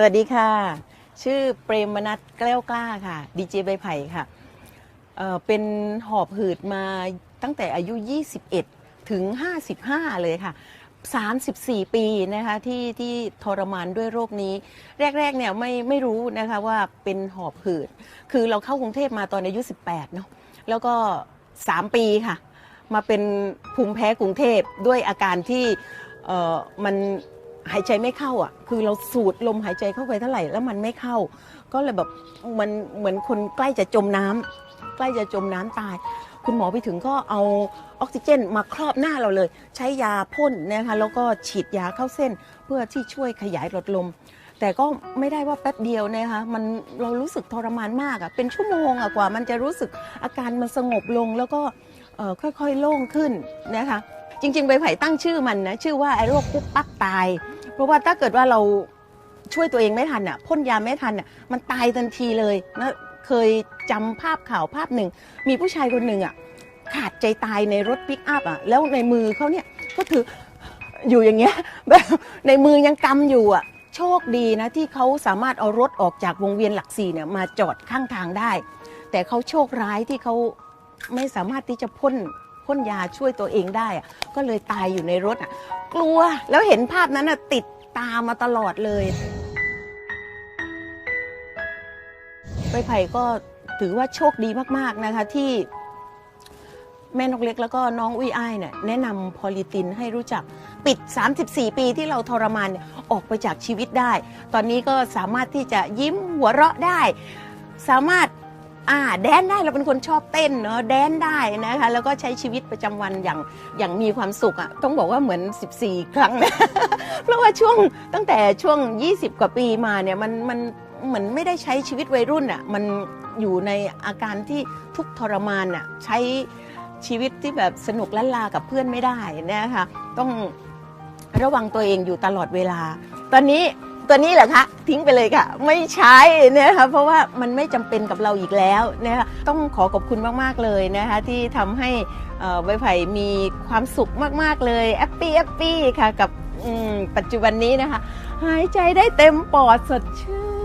สวัสดีค่ะ ชื่อเปรมนัทแกล้วกล้าค่ะดีเจใบไผ่ค่ะเเป็นหอบหืดมาตั้งแต่อายุ 21 ถึง 55 เลยค่ะ 34 ปีนะคะที่ที่ทรมานด้วยโรคนี้ แรกๆเนี่ยไม่ไม่รู้นะคะว่าเป็นหอบหืด คือเราเข้ากรุงเทพมาตอนอายุ 18 เนาะแล้วก็ 3 ปีค่ะ มาเป็นภูมิแพ้กรุงเทพด้วยอาการที่เออมัน หายใจไม่เข้าอะ คือเราสูดลมหายใจเข้าไปเท่าไหร่แล้วมันไม่เข้า ก็เลยแบบมันเหมือนคนใกล้จะจมน้ำใกล้จะจมน้ำตาย คุณหมอไปถึงก็เอาออกซิเจนมาครอบหน้าเราเลย ใช้ยาพ่นนะคะแล้วก็ฉีดยาเข้าเส้น เพื่อที่ช่วยขยายหลอดลม แต่ก็ไม่ได้ว่าแป๊บเดียวนะคะมันเรารู้สึกทรมานมากอะเป็นชั่วโมงอะกว่า มันจะรู้สึกอาการมันสงบลงแล้วก็ค่อยๆโล่งขึ้นนะคะจริงๆใบไผ่ตั้งชื่อมันนะ ชื่อว่าไอ้โรคปุ๊บปั๊บตาย เพราะว่าถ้าเกิดว่าเราช่วยตัวเองไม่ทันอะพ่นยาไม่ทันอะมันตายทันทีเลยนะเคยจำภาพข่าวภาพหนึ่ง มีผู้ชายคนหนึ่งอะขาดใจตายในรถปิกอัพอะแล้วในมือเขาเนี่ยก็ถืออยู่อย่างเงี้ยแบบในมือยังกำอยู่อะโชคดีนะที่เขาสามารถเอารถออกจากวงเวียนหลักสี่เนี่ยมาจอดข้างทางได้ แต่เขาโชคร้ายที่เขาไม่สามารถที่จะพ่นพ่นยาช่วยตัวเองได้อะก็เลยตายอยู่ในรถอะกลัวแล้วเห็นภาพนั้นอะติด ตามมาตลอดเลยใบไผ่ก็ถือว่าโชคดีมาก ๆ นะคะที่แม่นกเล็กแล้วก็น้องอุ้ยอ้ายเนี่ยแนะนำพอลิตินให้รู้จักปิด 34 ปีที่เราทรมานออกไปจากชีวิตได้ ตอนนี้ก็สามารถที่จะยิ้มหัวเราะได้ สามารถ อ่าแดนได้เราเป็นคนชอบเต้นเนาะแดนได้นะคะแล้วก็ใช้ชีวิตประจำวันอย่างอย่างมีความสุขอะ่ะต้องบอกว่าเหมือน 14 ครั้งนะเพราะว่าช่วงตั้งแต่ช่วง 20 กว่าปีมาเนี่ยมันมันเหมือนไม่ได้ใช้ชีวิตวัยรุ่นอะ่ะมันอยู่ในอาการที่ทุกทรมานอะ่ะใช้ชีวิตที่แบบสนุกล้นลากับเพื่อนไม่ได้นะคะต้องระวังตัวเองอยู่ตลอดเวลา ตอนนี้ ตัวนี้แหละคะทิ้งไปเลยค่ะ ไม่ใช้นะคะเพราะว่ามันไม่จำเป็นกับเราอีกแล้วนะคะต้องขอขอบคุณมากๆเลยนะคะที่ทำให้ใบไผ่มีความสุขมากๆเลยแอปปี้แอปปี้ค่ะกับปัจจุบันนี้นะคะ หายใจได้เต็มปอดสดชื่น